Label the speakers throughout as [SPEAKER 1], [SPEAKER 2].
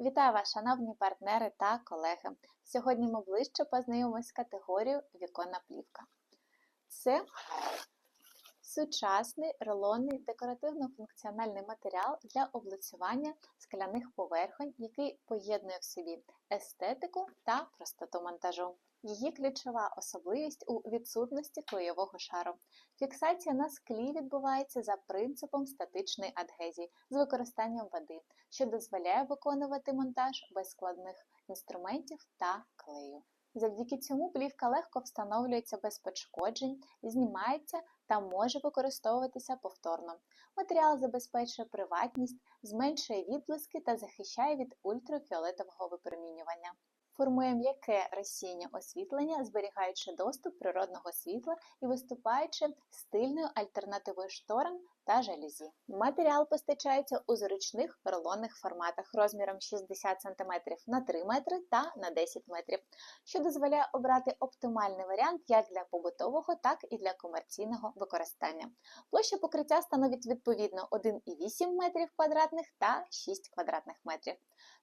[SPEAKER 1] Вітаю вас, шановні партнери та колеги. Сьогодні ми ближче познайомимося з категорією віконна плівка. Це сучасний рулонний декоративно-функціональний матеріал для облицювання скляних поверхонь, який поєднує в собі естетику та простоту монтажу. Її ключова особливість у відсутності клейового шару. Фіксація на склі відбувається за принципом статичної адгезії з використанням води, що дозволяє виконувати монтаж без складних інструментів та клею. Завдяки цьому плівка легко встановлюється без пошкоджень, знімається та може використовуватися повторно. Матеріал забезпечує приватність, зменшує відблиски та захищає від ультрафіолетового випромінювання. Формує м'яке розсіяння освітлення, зберігаючи доступ природного світла і виступаючи стильною альтернативою шторам та жалюзі. Матеріал постачається у зручних рулонних форматах розміром 60 см на 3 метри та на 10 метрів, що дозволяє обрати оптимальний варіант як для побутового, так і для комерційного використання. Площа покриття становить відповідно 1,8 метрів квадратних та 6 квадратних метрів.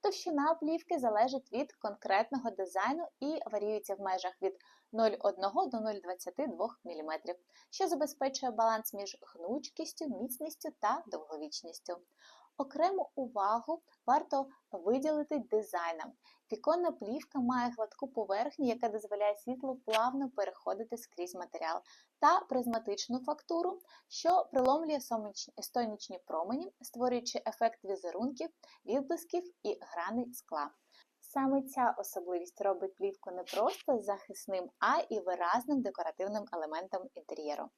[SPEAKER 1] Товщина плівки залежить від конкретного дизайну і варіюється в межах від 0,1 до 0,22 мм, що забезпечує баланс між гнучкістю, міцністю та довговічністю. Окрему увагу варто виділити дизайном. Віконна плівка має гладку поверхню, яка дозволяє світлу плавно переходити скрізь матеріал, та призматичну фактуру, що приломлює сонячні промені, створюючи ефект візерунків, відблисків і граней скла. Саме ця особливість робить плівку не просто захисним, а і виразним декоративним елементом інтер'єру.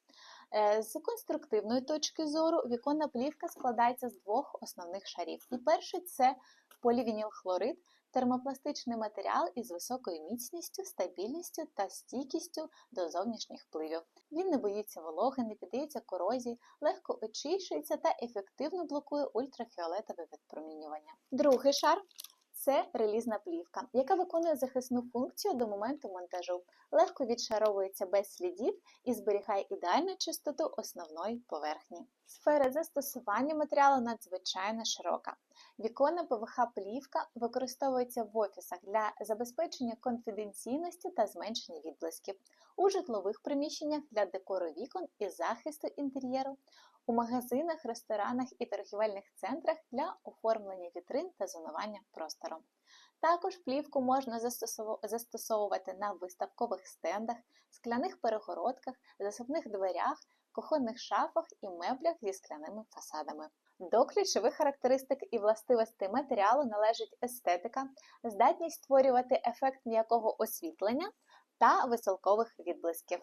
[SPEAKER 1] Е, з конструктивної точки зору віконна плівка складається з двох основних шарів. І перший це полівінілхлорид, термопластичний матеріал із високою міцністю, стабільністю та стійкістю до зовнішніх впливів. Він не боїться вологи, не піддається корозії, легко очищується та ефективно блокує ультрафіолетове відпромінювання. Другий шар це релізна плівка, яка виконує захисну функцію до моменту монтажу, легко відшаровується без слідів і зберігає ідеальну чистоту основної поверхні. Сфера застосування матеріалу надзвичайно широка. Віконна ПВХ-плівка використовується в офісах для забезпечення конфіденційності та зменшення відблисків, у житлових приміщеннях для декору вікон і захисту інтер'єру, у магазинах, ресторанах і торгівельних центрах для оформлення вітрин та зонування простору. Також плівку можна застосовувати на виставкових стендах, скляних перегородках, засувних дверях, кухонних шафах і меблях зі скляними фасадами. До ключових характеристик і властивостей матеріалу належить естетика, здатність створювати ефект м'якого освітлення та веселкових відблисків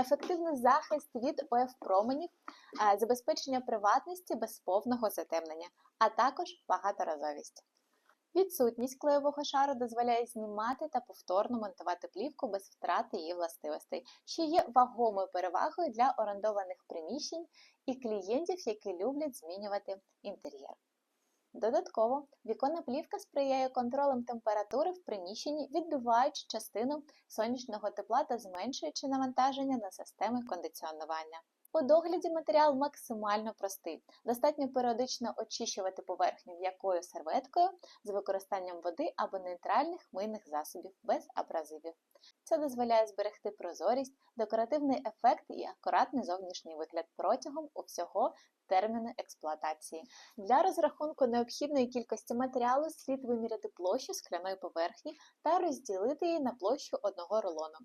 [SPEAKER 1] ефективний захист від ОФ променів, е, забезпечення приватності без повного затемнення, а також багаторазовість. Відсутність клеєвого шару дозволяє знімати та повторно монтувати плівку без втрати її властивостей, що є вагомою перевагою для орендованих приміщень і клієнтів, які люблять змінювати інтер'єр. Додатково, віконна плівка сприяє контролем температури в приміщенні, відбиваючи частину сонячного тепла та зменшуючи навантаження на системи кондиціонування. У догляді матеріал максимально простий. Достатньо періодично очищувати поверхню м'якою серветкою з використанням води або нейтральних мийних засобів без абразивів. Це дозволяє зберегти прозорість, декоративний ефект і акуратний зовнішній вигляд протягом усього терміну експлуатації. Для розрахунку необхідної кількості матеріалу слід виміряти площу скляної поверхні та розділити її на площу одного рулону.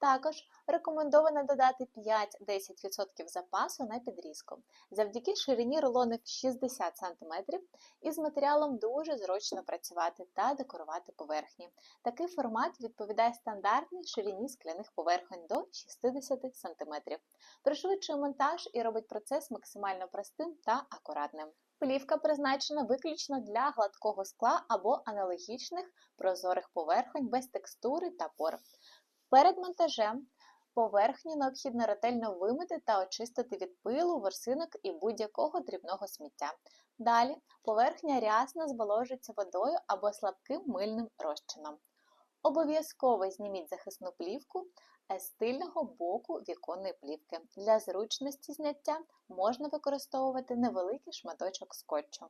[SPEAKER 1] Також рекомендовано додати 5-10% запасу на підрізку. Завдяки ширині рулони в 60 см із матеріалом дуже зручно працювати та декорувати поверхні. Такий формат відповідає стандартній ширині скляних поверхонь до 60 см. Пришвидшує монтаж і робить процес максимально простим та акуратним. Плівка призначена виключно для гладкого скла або аналогічних прозорих поверхонь без текстури та пор. Перед монтажем поверхню необхідно ретельно вимити та очистити від пилу, ворсинок і будь-якого дрібного сміття. Далі поверхня рясно зволожується водою або слабким мильним розчином. Обов'язково зніміть захисну плівку з тильного боку віконної плівки. Для зручності зняття можна використовувати невеликий шматочок скотчу.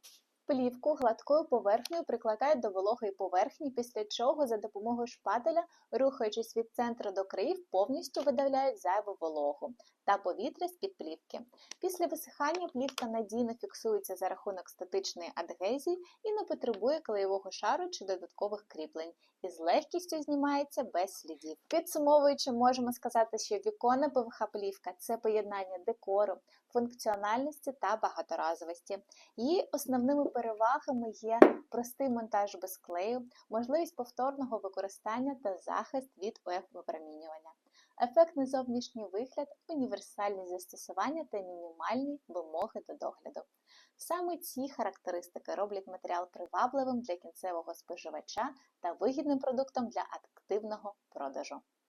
[SPEAKER 1] Плівку гладкою поверхнею прикладають до вологої поверхні, після чого за допомогою шпателя, рухаючись від центру до країв, повністю видаляють зайву вологу та повітря з-під плівки. Після висихання плівка надійно фіксується за рахунок статичної адгезії і не потребує клеєвого шару чи додаткових кріплень, і з легкістю знімається без слідів. Підсумовуючи, можемо сказати, що віконна ПВХ плівка це поєднання декору, функціональності та багаторазовості. Її основними перевагами є простий монтаж без клею, можливість повторного використання та захист від УФ-випромінювання. Ефектний зовнішній вигляд, універсальні застосування та мінімальні вимоги до догляду. Саме ці характеристики роблять матеріал привабливим для кінцевого споживача та вигідним продуктом для активного продажу.